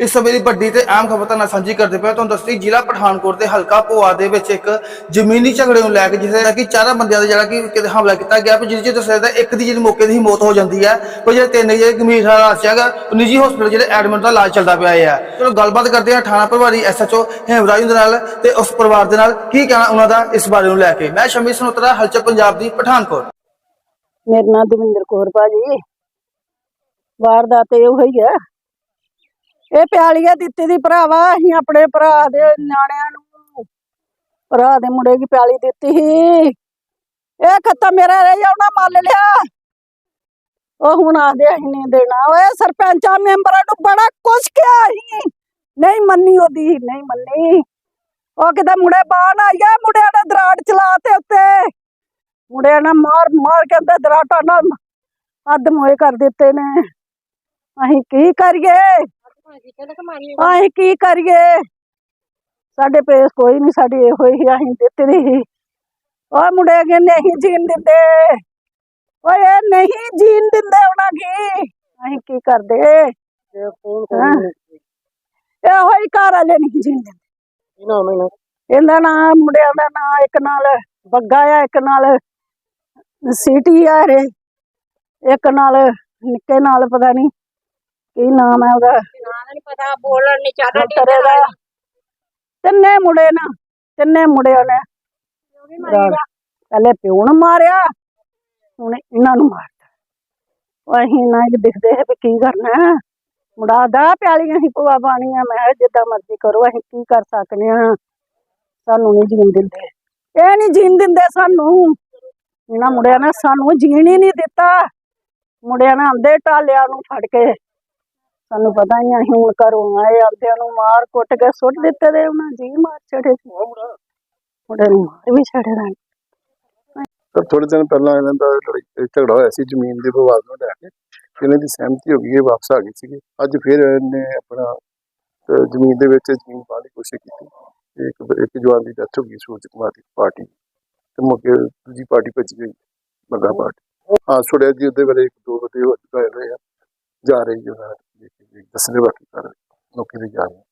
ਇਸ ਸਮੇਂ ਦੀ ਵੱਡੀ ਤੇ ਅਹਿਮ ਖਬਰ ਤਾਂ ਸਾਂਝੀ ਕਰਦੇ ਪਏ ਤੁਹਾਨੂੰ ਦੱਸਦੀ ਜ਼ਿਲ੍ਹਾ ਪਠਾਨਕੋਟ ਦੇ ਹਲਕਾ ਪੋਆ ਦੇ ਵਿੱਚ ਇੱਕ ਜ਼ਮੀਨੀ ਝਗੜੇ ਨੂੰ ਲੈ ਕੇ ਜਿਸ ਕਿ ਚਾਰਾਂ ਬੰਦਿਆਂ ਦਾ ਜਿਹੜਾ ਕਿ ਕਿਤੇ ਹਮਲਾ ਕੀਤਾ ਗਿਆ ਪਰ ਜਿਹਦੇ ਚ ਦੱਸਿਆ ਜਾਂਦਾ ਇੱਕ ਦੀ ਜਿਹੜੀ ਮੌਕੇ ਦੀ ਮੌਤ ਹੋ ਜਾਂਦੀ ਹੈ। ਪਰ ਜਿਹੜੇ ਤਿੰਨ ਜਿਹੜੇ ਗੰਭੀਰ ਹਾਲਾਤ ਹੈਗਾ ਨਿੱਜੀ ਹਸਪੀਟਲ ਜਿਹੜੇ ਐਡਮਿਟ ਦਾ ਇਲਾਜ ਚੱਲਦਾ ਪਿਆ ਹੈ। ਚਲੋ ਗੱਲਬਾਤ ਕਰਦੇ ਹਾਂ ਥਾਣਾ ਪ੍ਰਭਾਰੀ ਐਸਐਚਓ ਹੇਮਰਾਜ ਦੇ ਨਾਲ ਤੇ ਉਸ ਪਰਿਵਾਰ ਦੇ ਨਾਲ ਕੀ ਕਹਿਣਾ ਉਹਨਾਂ ਦਾ ਇਸ ਬਾਰੇ ਨੂੰ ਲੈ ਕੇ। ਮੈਂ ਸ਼ਮੀ ਸਨੋਤਰਾ, ਹਲਚਲ ਪੰਜਾਬ ਦੀ ਪਠਾਨਕੋਟ। ਮੇਰਾ ਨਾਮ ਦਵਿੰਦਰ ਕੌਰ ਭਾਜੀ। ਵਾਰਦਾਤ ਇਹੋ ਹੀ ਆ ਇਹ ਪਿਆਲੀਆ ਦਿੱਤੀ ਦੀ ਭਰਾਵਾ, ਅਸੀਂ ਆਪਣੇ ਭਰਾ ਦੇ ਨਿਆਣਿਆਂ ਨੂੰ। ਭਰਾ ਦੇ ਮੁੰਡੇ ਦੀ ਪਿਆਲੀ ਦਿੱਤੀ ਸੀ। ਇਹ ਖੱਤਾ ਮੇਰਾ ਰਹਿ ਜਾਉਣਾ ਮੰਨ ਲਿਆ। ਉਹ ਹੁਣ ਆਦੇ ਅਸੀਂ ਨਹੀਂ ਦੇਣਾ। ਓਏ ਸਰਪੰਚਾਂ, ਮੈਂਬਰਾਂ ਨੂੰ ਬੜਾ ਕੁਛ ਕਿਹਾ ਅਸੀਂ ਨਹੀਂ ਮੰਨੀ ਉਹਦੀ, ਨਹੀਂ ਮੰਨੀ। ਉਹ ਕਿਤੇ ਮੁੰਡੇ ਬਾਹਰ ਆ ਗਿਆ ਮੁੰਡਿਆਂ ਨੇ ਦਰਾੜ ਚਲਾ ਤੇ ਉੱਤੇ। ਮੁੰਡਿਆਂ ਨੇ ਮਾਰ ਮਾਰ ਕੇ ਅੰਦਰ ਦਰਾਟਾ ਨਾਲ ਅੱਧ ਮੋਏ ਕਰ ਦਿੱਤੇ ਨੇ। ਅਸੀਂ ਕੀ ਕਰੀਏ? ਅਸੀਂ ਕੀ ਕਰੀਏ? ਸਾਡੇ ਪੇਸ ਕੋਈ ਨਹੀਂ ਸਾਡੀ ਇਹੋ ਹੀ ਅਸੀਂ ਦਿੱਤੀ ਦੀ ਓਏ ਮੁੰਡੇ ਅਗੇ ਨਹੀਂ ਜੀਣ ਦਿੰਦੇ। ਓਏ ਇਹ ਨਹੀਂ ਜੀਣ ਦਿੰਦੇ ਉਹਨਾਂ ਕੀ ਅਸੀਂ ਕੀ ਕਰਦੇ। ਇਹੋ ਹੀ ਘਰ ਵਾਲੇ ਨਹੀਂ ਜੀਣ ਦਿੰਦੇ। ਇਹਦਾ ਨਾਂ ਮੁੰਡਿਆਂ ਦਾ ਨਾਂ ਇੱਕ ਨਾਲ ਬੱਗਾ ਆ ਇੱਕ ਨਾਲ ਸਿਟੀ ਆ ਰੇ ਇੱਕ ਨਾਲ ਨਿੱਕੇ ਨਾਲ ਪਤਾ ਨਹੀਂ ਕੀ ਨਾਮ ਹੈ ਉਹਦਾ। ਨਹੀਂ ਪਤਾ ਬੋਲਣ ਨਹੀਂ ਚਾਹਦਾ ਤੇਰੇ ਦਾ ਤਿੰਨੇ ਮੁੰਡੇ ਨਾ ਤਿੰਨੇ ਮੁੰਡਿਆਂ ਨੇ ਪਹਿਲੇ ਪਿਓ ਨੂੰ ਮਾਰਿਆ ਹੁਣ ਇਹਨਾਂ ਨੂੰ ਮਾਰਤਾ। ਉਹ ਅਸੀਂ ਨਾ ਇਹ ਦਿਖਦੇ ਹੈ ਵੀ ਕੀ ਕਰਨਾ ਹੈ। ਮੁੰਡਾ ਦਾ ਪਿਆਲੀਆਂ ਹੀ ਪਵਾ ਪਾਣੀਆਂ ਮੈਂ ਕਿਹਾ ਜਿੱਦਾਂ ਮਰਜ਼ੀ ਕਰੋ ਅਸੀਂ ਕੀ ਕਰ ਸਕਨੇ ਆ ਸਾਨੂੰ ਨਹੀਂ ਜੀਣ ਦਿੰਦੇ। ਇਹ ਨਹੀਂ ਜੀਣ ਦਿੰਦੇ ਸਾਨੂੰ। ਇਹਨਾਂ ਮੁੰਡਿਆਂ ਨੇ ਸਾਨੂੰ ਜੀਣ ਹੀ ਨਹੀਂ ਦਿੱਤਾ। ਮੁੰਡਿਆਂ ਨੇ ਆਂਦੇ ਟਾਲਿਆਂ ਨੂੰ ਫੜ ਕੇ ਸਾਨੂੰ ਪਤਾ ਹੀ ਅਸੀਂ ਹੁਣ ਘਰੋਂ ਆਏ ਆਂਦਿਆਂ ਨੂੰ ਮਾਰ ਕੁੱਟ ਕੇ ਸੁੱਟ ਦਿੱਤੇ ਦੇ ਉਹਨਾਂ ਜੀ ਮਾਰ ਛੜੇ ਮੁੰਡੇ ਨੂੰ ਮਾਰ ਵੀ ਛੜੇ ਦਾ ਪਰ ਥੋੜੇ ਦਿਨ ਪਹਿਲਾਂ ਇਹਨਾਂ ਦਾ ਲੜਾਈ ਝਗੜਾ ਹੋਇਆ ਸੀ, ਜ਼ਮੀਨ ਦੇ ਵਿਵਾਦ ਨੂੰ ਲੈ ਕੇ। ਇਹਨਾਂ ਦੀ ਸਹਿਮਤੀ ਹੋ ਗਈ, ਇਹ ਵਾਪਸ ਆ ਗਏ ਸੀਗੇ। ਅੱਜ ਫਿਰ ਇਹਨੇ ਆਪਣਾ ਜ਼ਮੀਨ ਦੇ ਵਿੱਚ ਜ਼ਮੀਨ ਪਾਉਣ ਦੀ ਕੋਸ਼ਿਸ਼ ਕੀਤੀ। ਇੱਕ ਇੱਕ ਜਵਾਨ ਦੀ ਡੈਥ ਹੋ ਗਈ, ਸੂਰਜ ਕੁਮਾਰ ਦੀ ਪਾਰਟੀ। ਤੇ ਮੁਕੇ ਦੂਜੀ ਪਾਰਟੀ ਭੱਜ ਗਈ ਬੱਗਾ ਪਾਰਟੀ। ਹਾਂ ਛੋੜਿਆ ਜੀ, ਉਹਦੇ ਬਾਰੇ ਇੱਕ ਦੋ ਵਜੇ ਹੋ ਚੁੱਕਾ ਹੋਏ ਆ, ਜਾ ਰਹੀ ਉਹਨਾਂ ਦੀ ਬਾਕੀ ਕਰ ਨੌਕਰੀ ਤੇ ਜਾ ਰਹੇ